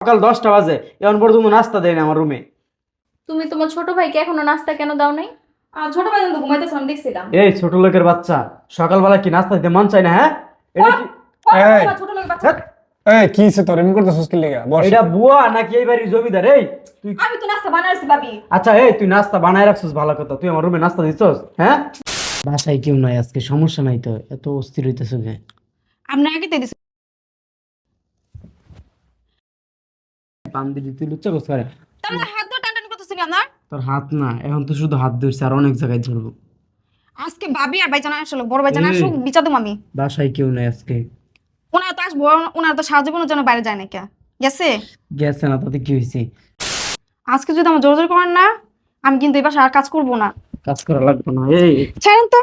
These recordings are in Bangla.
সকাল দশটা বাজে এখন পর্যন্ত নাস্তা দেয় না আমার রুমে তুমি তোমার ছোট ভাইকে এখনও নাস্তা কেন দাও নাই? আর ছোট ভাই ঘুমাইতেছিলাম দেখছিলাম। এই ছোট লোকের বাচ্চা সকালবেলা কি নাস্তা দিতে মন চায় না হ্যাঁ? এটা কি- এই। ছোট লোক বাচ্চা। এই কি হইছে তোর? এমন করতেছিস কি লেগা? বস। এটা বুয়া নাকি এই বাড়ির জমিদার? এই তুই আমি তো নাস্তা বানাইছি ভাবি। আচ্ছা এই তুই নাস্তা বানায় রাখছিস ভালো কথা। তুই আমার রুমে নাস্তা হ্যাঁ? বাসায় কেউ নাই আজকে সমস্যা নাই তো এত অস্থির হইতেছে আপনি আগে দিয়ে দিছেন তুই লুচ্চা করতে পারে। তাহলে হাত ধরে টানটানি করতেছেন আপনার? তোর হাত না এখন তো শুধু হাত ধরছে আর অনেক জায়গায় ধরবো আজকে ভাবি আর ভাইজান আসলে বড় ভাইজান আসুক বিচার দেবো আমি। বাসায় কেউ নাই আজকে। ওনারা তো আসব ওনারা তো সাহায্য করার জন্য বাইরে যায় না কে গেছে? গেছে না তাতে কি হয়েছে? আজকে যদি আমার জোর জোর করেন না আমি কিন্তু এবার আর কাজ করব না। কাজ করা লাগবে না এই। ছাড়েন তো।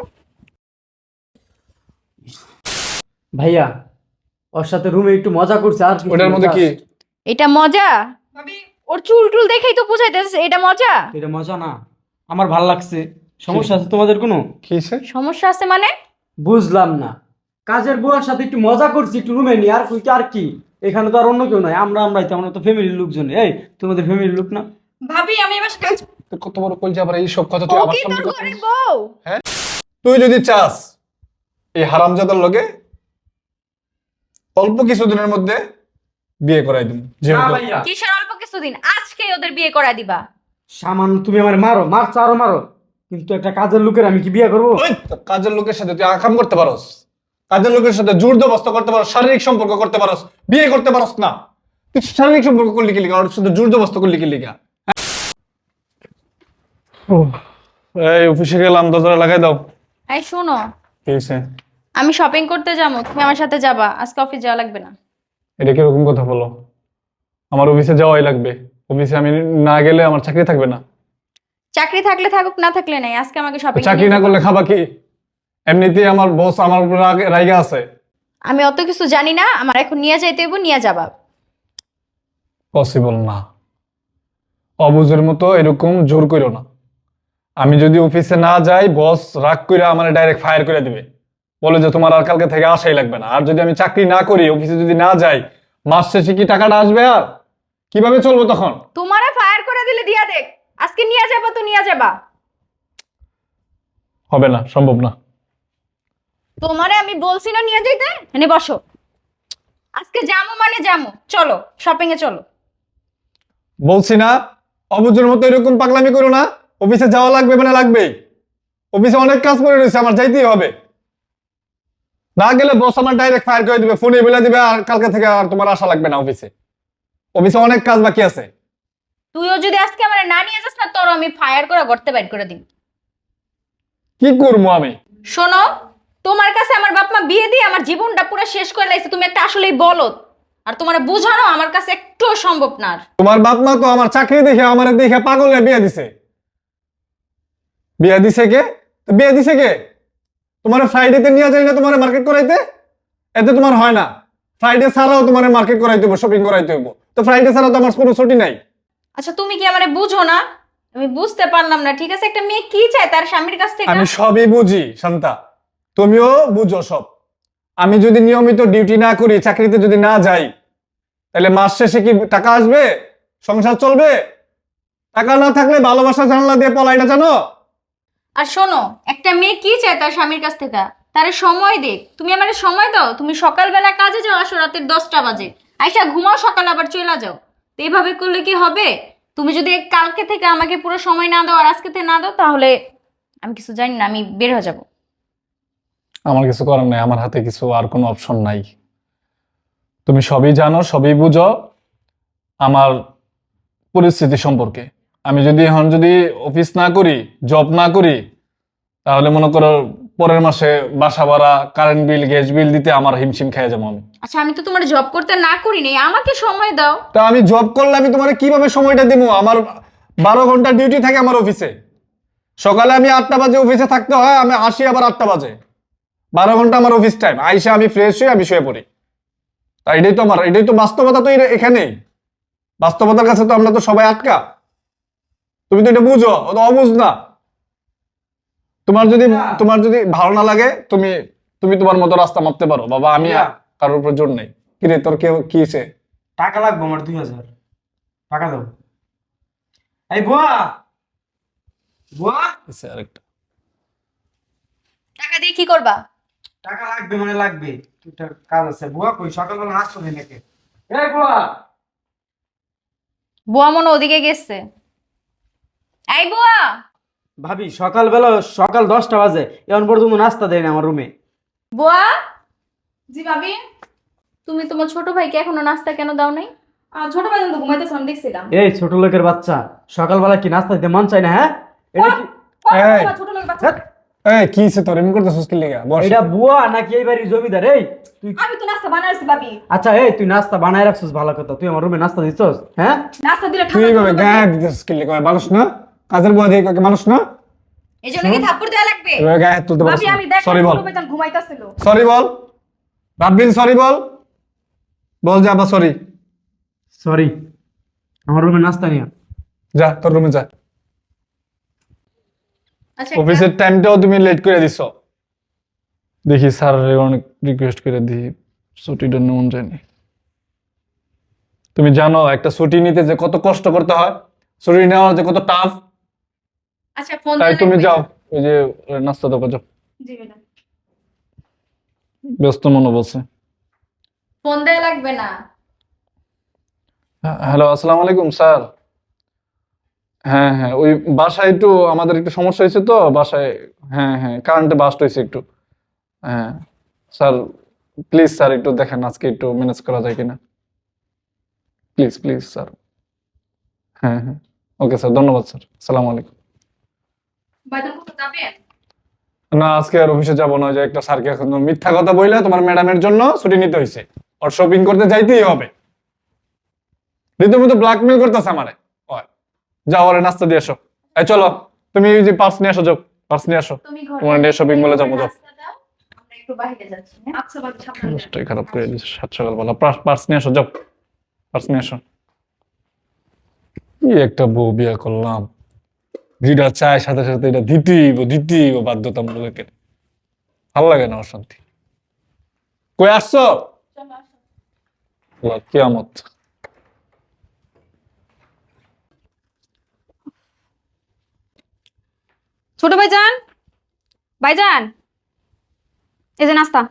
ভাইয়া ওর সাথে রুমে একটু মজা করছে আর ওটার মধ্যে কি? এটা মজা? ওর চুল টুল দেখেই তো বুঝাইতেছে এটা মজা। এটা মজা না আমার ভালো লাগছে। সমস্যা আছে তোমাদের কোনো? কি হইছে? সমস্যা আছে মানে? বুঝলাম না। কাজের বউয়ের সাথে একটু মজা করছি একটু রুমে নিয়ে আর কই আর কি? এখানে তো আর অন্য কেউ নাই আমরা আমরাই তো আমরা তো ফ্যামিলির লোকজন এই তোমাদের ফ্যামিলির লোক না? ভাবি আমি এবার কাজ কত বড় কলজা আবার এই সব কথা তুই আমার কি সামনে বউ? তুই যদি চাস এই হারামজাদার লগে অল্প কিছুদিনের মধ্যে বিয়ে করাই না যেহেতু কিসের অল্প কিছুদিন আজকেই ওদের বিয়ে করা দিবা। সামান্য তুমি আমার মারো মারছো আরও মারো। কিন্তু একটা কাজের লোকের আমি কি বিয়ে করব? ওই তো কাজের লোকের সাথে তুই আকাম করতে পারস। কাজের লোকের সাথে জোর জবস্ত করতে পারস শারীরিক সম্পর্ক করতে পারস বিয়ে করতে পারস না। তুই শারীরিক সম্পর্ক করলি কি লিগা? ওর সাথে জোর জবস্ত করলি কি লিখা উহ, এই অফিসে গেলাম দরজা লাগাই দাও। এই শোনো। আমি শপিং করতে যাব তুমি আমার সাথে যাবা। আজকে অফিস যাওয়া লাগবে না। এটা কীরকম কথা বলো? আমার অফিসে যাওয়াই লাগবে। অফিসে আমি না গেলে আমার চাকরি থাকবে না। চাকরি থাকলে থাকুক না থাকলে নাই। আজকে আমাকে শপিং চাকরি না করলে খাবা কি? এমনিতেই আমার বস আমার উপর রাগ- রাইগা আছে। আমি অত কিছু জানি না। আমার এখন নিয়ে যাইতে হইব নিয়ে যাবা। পসিবল না। অবুজের মতো এরকম জোর করো না। আমি যদি অফিসে না যাই বস রাগ কইরা আমার ডাইরেক্ট ফায়ার করে দিবে। বলে যে তোমার আর কালকে থেকে আসাই লাগবে না। আর যদি আমি চাকরি না করি অফিসে যদি না যাই মাস শেষে কি টাকাটা আসবে আর? কীভাবে চলবো তখন? তোমারে ফায়ার করে দিলে দিয়া দেখ আজকে নিয়ে যাবা তো নিয়ে যাবা। হবে না সম্ভব না। তোমারে আমি বলছি না নিয়ে যাইতে? এনে বসো। আজকে যামো মানে যামো। চলো শপিং এ চলো। বলছি না অবুজের মতো এরকম পাগলামি করো না। অফিসে যাওয়া লাগবে মানে লাগবেই। অফিসে অনেক কাজ করে রয়েছে আমার যাইতেই হবে। না গেলে বস আমার ডাইরেক্ট ফায়ার করে দিবে ফোনে বলে দিবে আর কালকে থেকে আর তোমার আশা লাগবে না অফিসে অফিসে অনেক কাজ বাকি আছে। তুইও যদি আজকে আমার না নিয়ে যাস না তোর আমি ফায়ার করে গড়তে বাইর করে দিই কি করব আমি? শোনো তোমার কাছে আমার বাপ মা বিয়ে দিয়ে আমার জীবনটা পুরো শেষ করে লাইছে তুমি একটা আসলেই বলো আর তোমার বোঝানো আমার কাছে একটুও সম্ভব না আর। তোমার বাপ মা তো আমার চাকরি দেখে আমার দেখে পাগল বিয়ে দিছে। বিয়ে দিছে কে? তো বিয়ে দিছে কে? তোমার ফ্রাইডেতে নিয়ে যাই না তোমার মার্কেট করাইতে? এতে তোমার হয় না। ফ্রাইডে ছাড়াও তোমার মার্কেট করাইতে হইব শপিং করাইতে হইব। তো ফ্রাইডে ছাড়া তো আমার কোনো ছুটি নাই। আচ্ছা তুমি কি আমারে বুঝো না? আমি বুঝতে পারলাম না ঠিক আছে? একটা মেয়ে কি চায় তার স্বামীর কাছ থেকে? আমি সবই বুঝি শান্তা। তুমিও বুঝো সব। আমি যদি নিয়মিত ডিউটি না করি চাকরিতে যদি না যাই তাহলে মাস শেষে কি টাকা আসবে? সংসার চলবে? টাকা না থাকলে ভালোবাসা জানলা দিয়ে পলাইটা জানো? আর শোনো, একটা মেয়ে কি চায় তার স্বামীর কাছ থেকে? তারে সময় দেখ। তুমি আমারে সময় দাও। তুমি সকালবেলা কাজে যাও, আসো রাতের দশটা বাজে। আইসা ঘুমাও সকাল, আবার চলে যাও। তো এইভাবে করলে কি হবে? তুমি যদি কালকে থেকে আমাকে পুরো সময় না দাও আর আজকে থেকে না দাও, তাহলে আমি কিছু জানি না, আমি বের হয়ে যাব। আমার কিছু করার নাই, আমার হাতে কিছু আর কোনো অপশন নাই। তুমি সবই জানো, সবই বুঝো, আমার পরিস্থিতি সম্পর্কে। আমি যদি এখন যদি অফিস না করি জব না করি তাহলে মনে করো পরের মাসে বাসা ভাড়া কারেন্ট বিল গ্যাস বিল দিতে আমার হিমশিম খেয়ে যাব আমি। আচ্ছা আমি তো তোমার জব করতে না করি নাই আমাকে সময় দাও। তা আমি জব করলে আমি তোমার কীভাবে সময়টা দিব আমার বারো ঘণ্টা ডিউটি থাকে আমার অফিসে সকালে আমি আটটা বাজে অফিসে থাকতে হয় আমি আসি আবার আটটা বাজে। বারো ঘণ্টা আমার অফিস টাইম আইসা আমি ফ্রেশ হয়ে আমি শুয়ে পড়ি। তা এটাই তো আমার এটাই তো বাস্তবতা তো এখানেই। বাস্তবতার কাছে তো আমরা তো সবাই আটকা। তুমি তো এটা বুঝো ও তো অবুঝ না। তোমার যদি তোমার যদি ভালো না লাগে তুমি তুমি তোমার মতো রাস্তা মাপতে পারো। বাবা আমি কারোর উপর জোর নেই। কিরে তোর কেউ কি হয়েছে? টাকা লাগবে আমার দুই হাজার। টাকা দাও। এই বুয়া! বুয়া! এসে আরেকটা। টাকা দিয়ে কি করবা? টাকা লাগবে মানে লাগবে। একটা কাজ আছে। বুয়া কই? সকালবেলা দিই নাকি? এই বুয়া! বুয়া মনে ওদিকে গেছে। এই বুয়া। ভাবি সকালবেলা সকাল দশটা বাজে। এখন পর্যন্ত নাস্তা দেয় না আমার রুমে বুয়া? জি ভাবি। তুমি তোমার ছোট ভাইকে এখনও নাস্তা কেন দাও নাই? আর ছোট ভাই তো ঘুমাইতেছে আমি দেখছিলাম। এই ছোট লোকের বাচ্চা সকালবেলা কি নাস্তা দিতে মন চায় না হ্যাঁ? এটা কি এই। ছোট লোক বাচ্চা? ধ্যাৎ, এই কি হইছে তোর? এমন করতেছিস কি লিগা? বস। এটা বুয়া নাকি এই বাড়ির জমিদার? এই তুই আমি তো নাস্তা বানাইছি ভাবি। আচ্ছা এই তুই নাস্তা বানায় রাখছিস ভালো কথা। তুই আমার রুমে নাস্তা দিচ্ছস হ্যাঁ? নাস্তা দিলে তুই ঠান্ডা এইভাবে গায়ে দিতেছিস কি লিগা? মানুষ না? কাজের বুয়া দিয়ে কাকে মানুষ না? এই জন্য কি থাপ্পড় দেওয়া লাগবে? গায়ে হাত তুলতে পারছিস আমি দেখ সরি বল। ভাইজান সরি বল। রাব্বিন সরি বল। বল যা বা সরি সরি আমার রুমে নাস্তা নিয়ে যা তোর রুমে যা। আচ্ছা অফিসের টাইমটাও তুমি লেট করে দিছ। দেখি স্যার অনেক রিকোয়েস্ট করে দিই। ছুটিটা নেমন যায়নি তুমি জানো একটা ছুটি নিতে যে কত কষ্ট করতে হয়। ছুটি নেওয়া যে কত টাফ আচ্ছা ফোন তাই তুমি যাও ওই যে নাস্তা দোকান যাও। জি ম্যাডাম। ব্যস্ত মনে বলছে। ফোন দেওয়া লাগবে না। হ্যালো আসসালামু আলাইকুম স্যার। হ্যাঁ হ্যাঁ ওই বাসায় একটু আমাদের একটু সমস্যা হয়েছে তো বাসায় হ্যাঁ হ্যাঁ কারেন্টে বাস্ট হয়েছে একটু। হ্যাঁ স্যার প্লিজ স্যার একটু দেখেন আজকে একটু ম্যানেজ করা যায় কিনা। Please please sir. হ্যাঁ হ্যাঁ। ওকে স্যার ধন্যবাদ স্যার। আসসালামু আলাইকুম। যাবেন না আজকে আর অফিসে যাব না যে একটা স্যারকে এখন মিথ্যা কথা বইলে তোমার ম্যাডামের জন্য ছুটি নিতে হয়েছে ওর শপিং করতে যাইতেই হবে। রীতিমতো ব্ল্যাকমেল করতেছে আমারে। যাও ওরে নাস্তা দিয়ে আসো এই চলো তুমি ওই যে পার্স নিয়ে আসো যাও পার্স নিয়ে আসো তোমার নিয়ে mall এ যাব, যাও। হ্যাঁ? আচ্ছা খারাপ করে দিচ্ছে সাত সকালবেলা পার্স নিয়ে আসো যাও। পার্স নিয়ে আসো একটা বউ বিয়া করলাম। যেটা চায় সাথে সাথে এটা দিতেই দিতেই বাধ্যতামূলক। ভালো লাগে না অশান্তি। কই আসছো? কেয়ামত আসো। আল্লাহ, কিয়ামত। ছোট ভাইজান? ভাইজান? এই যে নাস্তা।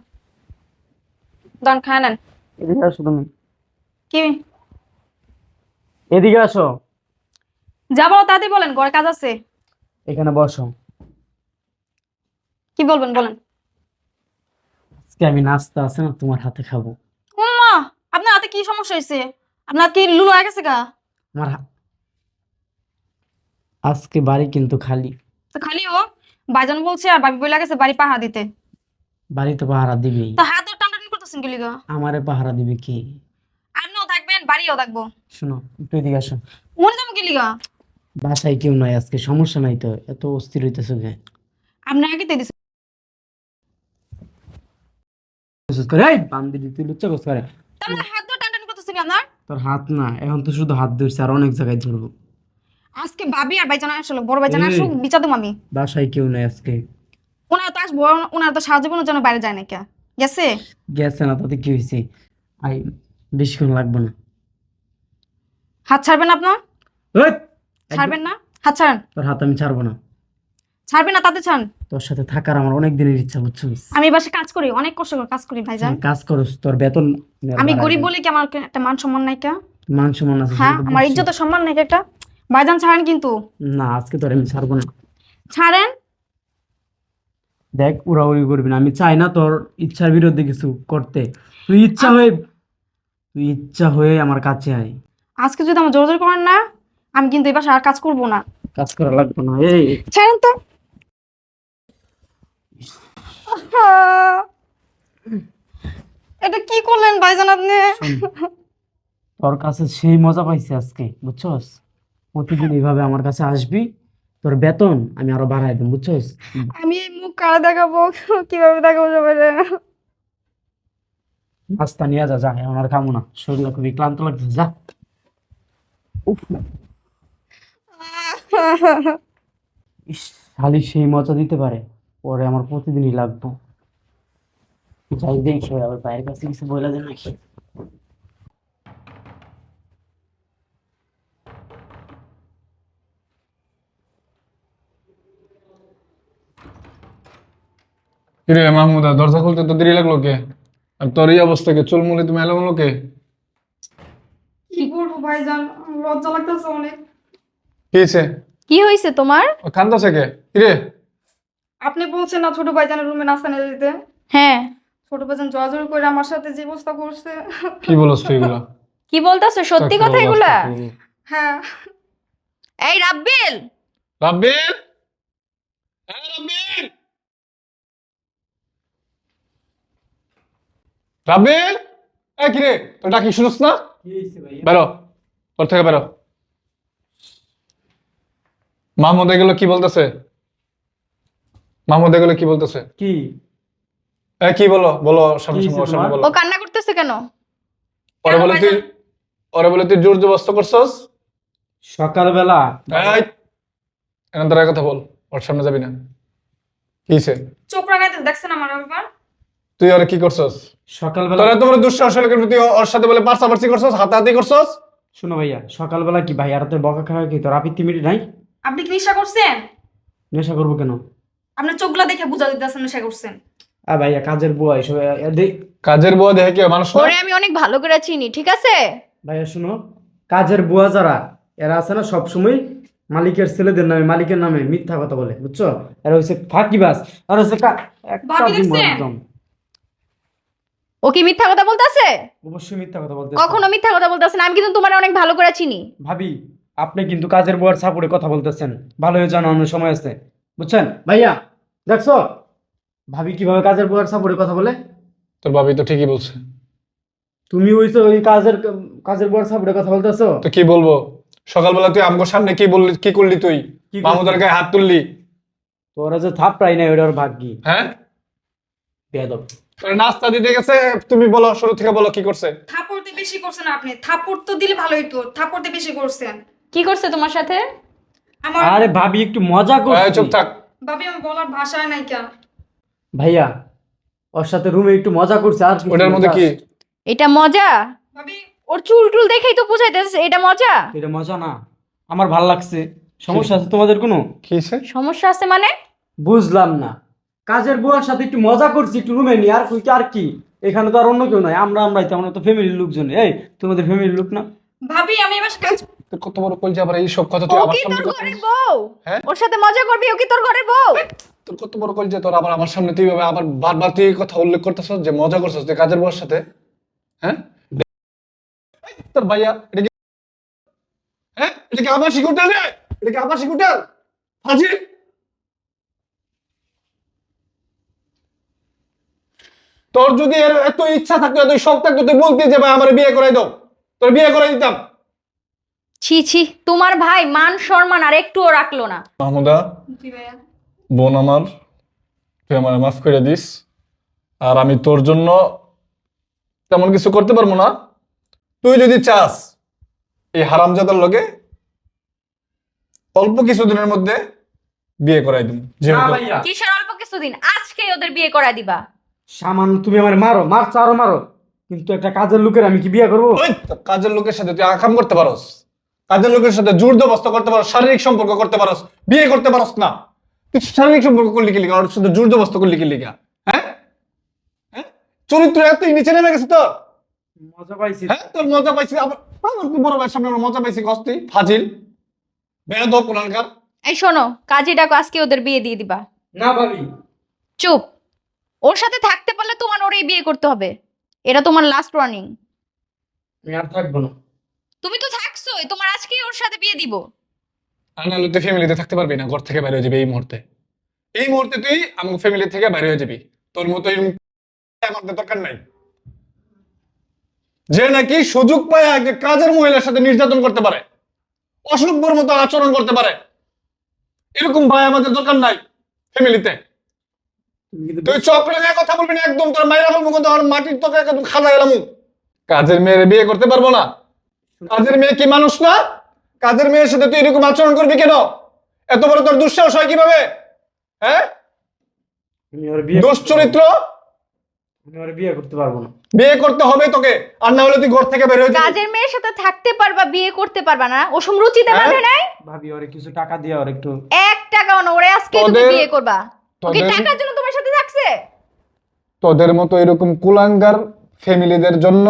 দন খায় নেন। এদিকে আসো তুমি। কি? এদিকে আসো। যাব তাড়াতাড়ি বলেন ঘরে কাজ আছে? এখানে বসো। কি বলবেন বলেন। আজকে আমি নাস্তা আছে না তোমার হাতে খাব। উম্মা আপনার হাতে কি সমস্যা হয়েছে? আপনার কি লুলো হয়ে গেছে গা? আমার হা- আজকে বাড়ি কিন্তু খালি। তো খালি ও? ভাইজান বলছে আর ভাবি বলে গেছে বাড়ি পাহারা দিতে। বাড়ি তো পাহারা দিবেই। তো হাত টানটানি করতেছেন কি লিগা আমারে পাহারা দিবে কি? আপনিও থাকবেন বাড়িও থাকব। শোনো একটু এদিকে আসো। মনে যাব কি লিগা বাসায় কেউ নাই আজকে সমস্যা নাই তো এত অস্থির হইতেছো আপনি আগে তো দিছেন বিশেষ করে এই বান্দিরি তুই লুচ্চা গোস করে। তাহলে হাত ধরে টানটানি করতেছেন আপনার তোর হাত না এখন তো শুধু হাত ধরছে আর অনেক জায়গায় ধরবো। আজকে ভাবি আর ভাইজান আসলো বড় ভাইজান আসুক বিচার দেবো আমি। বাসায় কেউ নাই আজকে। ওনারা তো আসব ওনারা তো সাহায্য জন্য বাইরে যায় না কে? গেছে? গেছে না তাতে কি হয়েছে? আই বেশিক্ষণ লাগবে না। হাত ছাড়বেন আপনার! ছাড়বেন না? হাত ছাড়েন। তোর হাত আমি ছাড়বো না। ছাড়বেন না তাতে ছাড়েন। তোর সাথে থাকার আমার অনেক দিনের ইচ্ছা বুঝছিস? আমি বাসে কাজ করি অনেক কষ্ট করে কাজ করি ভাইজান। হ্যাঁ, কাজ করস তোর বেতন আমি গরিব বলে কি আমার একটা মান সম্মান নাই কা? মান সম্মান আছে হ্যাঁ আমার বুঝছি। ইজ্জতের সম্মান নাই একটা? ভাইজান ছাড়েন কিন্তু। না আজকে তোর আমি ছাড়বো না। ছাড়েন। দেখ উড়াউড়ি করবি না। আমি চাই না তোর ইচ্ছার বিরুদ্ধে কিছু করতে। তুই ইচ্ছা হয়ে তুই ইচ্ছা হয়ে আমার কাছে আয়। আজকে যদি আমার জোর জোর করেন না আমি কিন্তু এবার আর কাজ করব না। কাজ করা লাগবে না এই। ছাড়েন তো। এটা কি করলেন ভাইজান আপনি? তোর কাছে সেই মজা পাইছি আজকে বুঝছস? প্রতিদিন এইভাবে আমার কাছে আসবি তোর বেতন আমি আরও বাড়াই দেব বুঝছস? আমি এই মুখ কারা দেখাবো কীভাবে দেখাবো সবাই নাস্তা নিয়ে যা যা আমার আর খামো না শরীর খুবই ক্লান্ত লাগছে যা। উফ। খালি সেই মজা দিতে পারে। পরে আমার প্রতিদিনই লাগবো। যাই দেখি আবার বাইরের কাছে কিছু বলে দেন নাকি? কিরে মাহমুদা দরজা খুলতে তো দেরি লাগল কে? আর তোর এই অবস্থাকে চুল মুলে তুমি এলাম কে? কি করব ভাইজান? লজ্জা লাগতেছে অনেক। হয়েছে? কি হয়েছে তোমার? ও কান্দাছে কে? কিরে? আপনি বলছেন না ছোট ভাইজানের রুমে নাস্তা নিয়ে দিতে। হ্যাঁ। ছোট ভাইজান করে আমার সাথে যে অবস্থা করছে। কি বলছ তুই এগুলা? কি বলতেছো? সত্যি কথা এগুলা? হ্যাঁ। এই রাব্বিল! রাব্বিল! হ্যাঁ রাব্বিল! রাব্বিল! এ কিরে তোর ডাকি শুনছ না? কি বেরো ওর থেকে বেরো। মাহমুদ এগুলো কি বলতেছে? মাহমুদ এগুলো কি বলতেছে? কি? এ কি বলো? বলো সামনে সামনে ও কান্না করতেছে কেন? ওরে বলে তুই ওরে বলে তুই জোর জবস্ত করছস? সকালবেলা। এই কথা বল ওর সামনে যাবি না। কিছে চোখ রাখাইতে দেখছেন আমার ব্যাপার? তুই ওরে কি করছস? সকালবেলা তোরা তোমার দুঃসাহস হলে তুই ওর সাথে বলে পার্সাপার্সি করছস হাতাহাতি করছস? শোনো ভাইয়া সকালবেলা কি ভাই? আর তোর বকা খাওয়া কি? তোর আপিত্তি মিটি নাই? আপনি কি নেশা করছেন? নেশা করব কেন? আপনার চোখগুলা দেখে বুঝা দিতেছেন নেশা করছেন। আ ভাইয়া কাজের বুয়া এসব এ- কাজের বুয়া দেখে কি মানুষ না? ওরে আমি অনেক ভালো করে চিনি ঠিক আছে? ভাইয়া শুনো কাজের বুয়া যারা এরা আছে না সবসময় মালিকের ছেলেদের নামে মালিকের নামে মিথ্যা কথা বলে বুঝছ? এরা হচ্ছে ফাঁকিবাজ আর হচ্ছে কা- একটা ভাবি দেখছেন? একদম। ও কি মিথ্যা কথা বলতেছে? অবশ্যই মিথ্যা কথা বলতে কখনো মিথ্যা কথা বলতেছে না আমি কিন্তু তোমার অনেক ভালো করে চিনি। ভাবি আপনি কিন্তু কাজের বুয়ার সাপোর্টে কথা বলতেছেন। ভালো হয়ে জানো সময় আছে। বুঝছেন? ভাইয়া দেখছ? ভাবি কীভাবে কাজের বুয়ার সাপোর্টে কথা বলে? তোর ভাবি তো ঠিকই বলছে। তুমি হইছো ওই কাজের কাজের বুয়ার সাপোর্টে কথা বলতেছো? তো কি বলব? সকালবেলা তুই আমগো সামনে কি বললি কি করলি তুই? কি মাহমুদের গায়ে হাত তুললি? তোরা যে থাপড়াই নাই ওটার ভাগ্যি। হ্যাঁ? বেয়াদব। তোর নাস্তা দিতে গেছে তুমি বলো শুরু থেকে বলো কি করছে? থাপড়তে বেশি করছেন আপনি। থাপড় তো দিলে ভালোই তো থাপড়তে বেশি করছেন। কি করছে তোমার সাথে? আমার আরে ভাবি একটু মজা এই, করছি। চুপ থাক। ভাবি আমার বলার ভাষায় নাই কেন? ভাইয়া ওর সাথে রুমে একটু মজা করছে আর কিছু ওটার না, মধ্যে কি? just এটা মজা? ভাবি ওর চুল টুল দেখেই তো বুঝাইতেছে এটা মজা? এটা মজা না আমার ভালো লাগছে। সমস্যা আছে তোমাদের কোনো? কি হইছে? সমস্যা আছে মানে? বুঝলাম না। কাজের বুয়ার সাথে একটু মজা করছি একটু রুমে নিয়ে আর কই আর কি? এখানে তো আর অন্য কেউ নাই আমরা আমরাই তো আমরা তো ফ্যামিলির লোকজন এই তোমাদের ফ্যামিলির লোক না? ভাবি আমি এবার কাজ তোর কত বড় কলজা আবার এই সব কথা তুই আমার সামনে তোর ঘরের বউ? হ্যাঁ? ওর সাথে মজা করবি ও কি তোর ঘরের বউ? তোর কত বড় কলজা তোর আবার আমার সামনে তুই আবার বারবার তুই কথা উল্লেখ করতেছস যে মজা করছস যে কাজের বউর সাথে? হ্যাঁ? তোর ভাইয়া এটা কি হ্যাঁ? এটা কি আবার শিকুটাল রে? এটা কি আবার শিকুটাল হাজির? তোর যদি এর এত ইচ্ছা থাকতো এত শখ থাকতো তুই বলতি যে ভাই আমার বিয়ে করাই দাও। তোর বিয়ে করাই দিতাম। ছি ছি তোমার ভাই মান সম্মান আর একটুও রাখল না। মাহমুদা বোন আমার তুই আমার মাফ করে দিস। আর আমি তোর জন্য তেমন কিছু করতে পারব না। তুই যদি চাস এই হারামজাদার লগে অল্প কিছুদিনের মধ্যে বিয়ে করাই যেহেতু কিসের অল্প কিছুদিন? আজকেই ওদের বিয়ে করা দিবা। সামান্য তুমি আমার মারো মারছো আরও মারো। কিন্তু একটা কাজের লোকের আমি কি বিয়ে করব? কাজের লোকের সাথে তুই আকাম করতে পারস। কাজের লোকের সাথে জোর জবস্ত করতে পারস শারীরিক সম্পর্ক করতে পারস বিয়ে করতে পারস না। তুই শারীরিক সম্পর্ক করলি কি লিগা? ওর সাথে জোর জবস্ত করলি কি লিগা? হ্যাঁ? হ্যাঁ? চরিত্র এত নিচে নেমে গেছে তোর। মজা পাইছি। হ্যাঁ তোর মজা পাইছি। আবার বড় ভাইয়ের সামনে আমার মজা পাইছি কস্তি ফাজিল। বেদ কোরআনকার এই শোনো কাজী ডাকো আজকে ওদের বিয়ে দিয়ে দিবা। না ভাবি। চুপ। ওর সাথে থাকতে পারলে তোমার ওরই বিয়ে করতে হবে। এটা তোমার লাস্ট ওয়ার্নিং আমি আর থাকব না। তুমি তো থাকছোই তোমার আজকেই ওর সাথে বিয়ে দিব। নাহলে তুই ফ্যামিলিতে থাকতে পারবি না, ঘর থেকে বাইরে হয়ে যাবি এই মুহূর্তে। এই মুহূর্তে তুই আমার ফ্যামিলি থেকে বাইরে হয়ে যাবি। তোর মতো আমার দরকার নাই। যে নাকি সুযোগ পায় একটা কাজের মহিলার সাথে নির্যাতন করতে পারে, অসভ্যর মতো আচরণ করতে পারে। এরকম ভাই আমাদের দরকার নাই ফ্যামিলিতে তুই রেখে কথা বলবি না, একদম তোর মায়েরা বলব কিন্তু আমার মাটির তোকে একদম খাজা গেলাম কাজের মেয়ের বিয়ে করতে পারব না। কাজের মেয়ে কি মানুষ না? কাজের মেয়ের সাথে তুই এরকম আচরণ করবি কেন? এত বড় তোর দুঃসাহস হয় কীভাবে? হ্যাঁ? আমি বিয়ে দোষ চরিত্র? আমি ওর বিয়ে করতে পারব না। বিয়ে করতে হবে তোকে আর না হলে তুই ঘর থেকে বের হয়ে কাজের মেয়ের সাথে থাকতে পারবা বিয়ে করতে পারবা না। ওসম রুচিতে হ্যাঁ? বাঁধে নাই? ভাবি ওরে কিছু টাকা দিয়ে ওর একটু। এক টাকাও না ওরে আজকে তুমি বিয়ে করবা। ওকে টাকার জন্য তোমার সাথে থাকছে? তোদের মতো এরকম কুলাঙ্গার ফ্যামিলিদের জন্য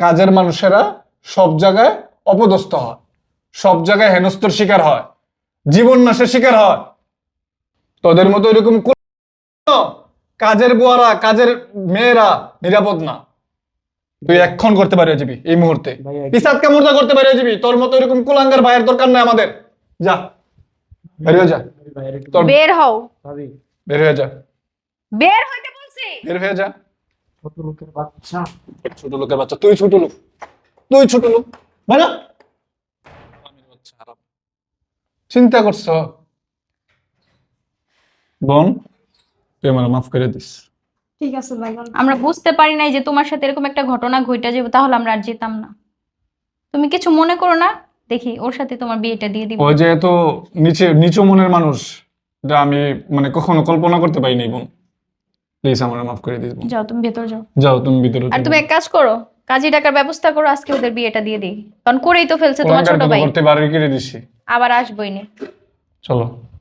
কাজের মানুষেরা সব জায়গায় অপদস্থ হয়। সব জায়গায় হেনস্তর শিকার হয়। জীবন নাশের শিকার হয়। তোদের মতো এরকম কু- কাজের বুয়ারা কাজের মেয়েরা নিরাপদ না। তুই এক্ষণ করতে পারিয়ে যাবি এই মুহূর্তে। ভাইয়া, পিসাদ কামড়টা করতে পারিয়ে যাবি? তোর মতো এরকম কুলাঙ্গার ভাইয়ের দরকার নাই আমাদের। যা। বেরিয়ে যা। বের হও। বের হয়ে যা। বের হইতে বলছি। বের হয়ে যা। ছোট লোকের বাচ্চা। ছোট লোকের বাচ্চা। তুই ছোট লোক। তুই ছোট লোক। ভালো চিন্তা করছ? বোন তুই আমার মাফ করে দিস। ঠিক আছে ভাইজান আমরা বুঝতে পারি নাই যে তোমার সাথে এরকম একটা ঘটনা ঘটে যাবে তাহলে আমরা আর যেতাম না। তুমি কিছু মনে করো না? দেখি ওর সাথে তোমার বিয়েটা দিয়ে দিব। ওই যে এত নিচে নিচু মনের মানুষ এটা আমি মানে কখনো কল্পনা করতে পারিনি বোন। প্লিজ আমার মাফ করে দিস বোন। যাও তুমি ভেতর যাও। যাও তুমি ভিতরে আর তুমি এক কাজ করো কাজী টাকার ব্যবস্থা করো আজকে ওদের বিয়েটা দিয়ে দিই। কারণ করেই তো ফেলছে তোমার ছোট ভাই। করতে বাড়ি দিছি। আবার আসবই না। চলো।